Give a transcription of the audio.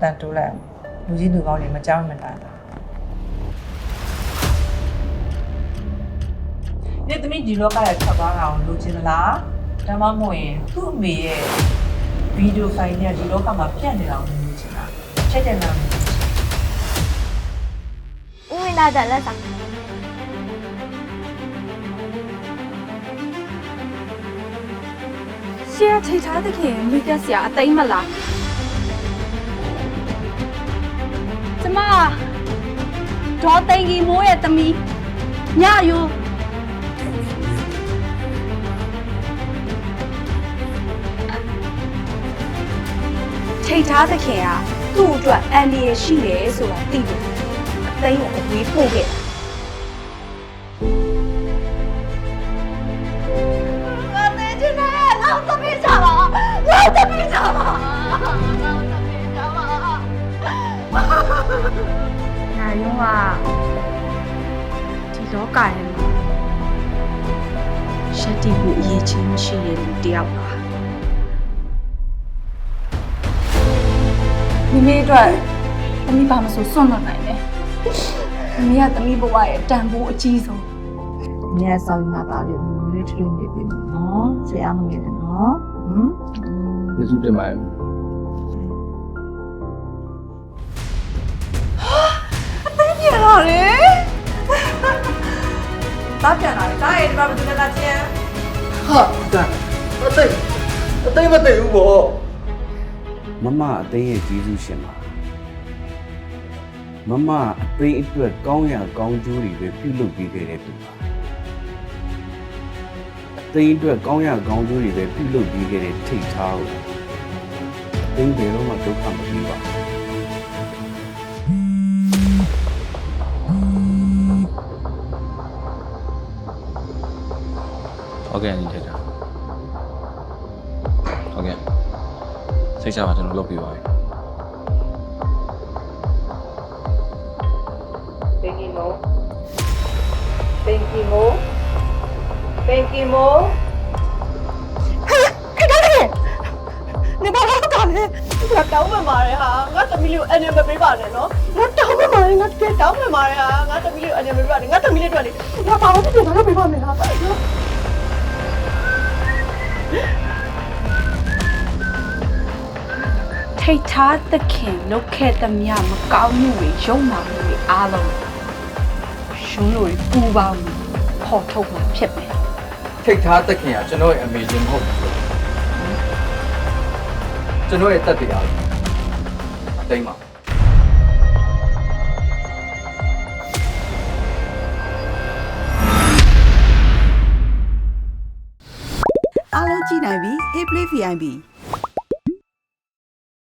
တန်တိုးလိုက်လူကြီးလူကောင်းတွေမကြောက်မတန်ဒီသမီးဒီလောကရဲ့ထွက်သွားတာကိုလိုချင်သလားဒါမှမဟုတ်ရင်သူ့အမေရဲ့ဗီဒီယိုဖိုင်နဲ့ဒီလောကမှာပြန့်နေတာကိုလိုချင်တာချက်တဲ့နာမည်ဦးဝိလာတဲ့လက်ဆောင်ရှေ့ထိတ်ထားတဲ့ခင်မိကဆရာအသိမ့်မလား ဒေါ်သိန်ကြီးမိုးရဲ့သမီးညယူထိတ်ထားတဲ့ခင်ကသူ့အတွက်အန်ဒီရရှိတယ်ဆိုတာသိတယ်အသိကိုအဝေးပို့ခဲ့ ငါသိချင်တယ်ငါသမီးချပါငါသမီးချပါငါသမီးချပါညာယုံကဒီလောကရဲ့မှာရှက်တီကိုအရေးချင်းမရှိတဲ့လူတစ်ယောက်ပါမိမိအတွက်သမီးပါမဆိုစွန့်လွတ်နိုင်တယ်မိမိကသမီးဘဝရဲ့တန်ဖိုးအကြီးဆုံးမြတ်ဆောင်နာပါလို့လူတွေထွေးနေပြီနော်ဆရာမငယ်တယ်နော်ဟမ်ကျေးဇူးတင်ပါတ တားပြန်လာလေတားရဲ့ဒီမှာဘယ်သူလဲလာချင်းဟာဒါအသိအသိမသိဘူးဗောမမအသိရဲ့ကျေးဇူးရှင်ပါမမအသိအတွက်ကောင်းရကောင်းကျိုးတွေပဲပြုလုပ်ပေးခဲ့တဲ့သူပါအသိအတွက်ကောင်းရကောင်းကျိုးတွေပဲပြုလုပ်ပေးခဲ့တဲ့ထိတ်ထားကိုအသိဘယ်တော့မှဒုက္ခမပေးပါဘူး ဟုတ်ကဲ့ညီထက်တာဟုတ်ကဲ့စိတ်ချပါကျွန်တော်လုပ်ပြပါမယ် Thank you, Mo. Thank you, Mo. Thank you, Mo. နေပါတော့တာလေငါတောင်းပန်ပါတယ်ဟာငါသမီးလေးကိုအနေမပေးပါနဲ့နော်ငါတောင်းပန်ပါတယ်ငါတကယ်တောင်းပန်ပါတယ်ဟာငါသမီးလေးကိုအနေမပေးပါနဲ့ငါသမီးလေးတို့လေငါဘာလို့ဒီလိုလုပ်ပေးပါမလဲဟာ ထိတ်ထားသခင်လုတ်ခဲ့သမျှမကောင်းမှုတွေရုံမာမှုတွေအားလုံးရှင်တို့ပူပေါင်းပေါ်ထုတ်မှာဖြစ်မယ်ထိတ်ထားတက်ခင်ကကျွန်တော်ရဲ့အမေချင်းမဟုတ်ဘူးကျွန်တော်ရဲ့တက်တရားအသိမှာအားလုံးကြည့်နိုင်ပြီ Hey Play VIP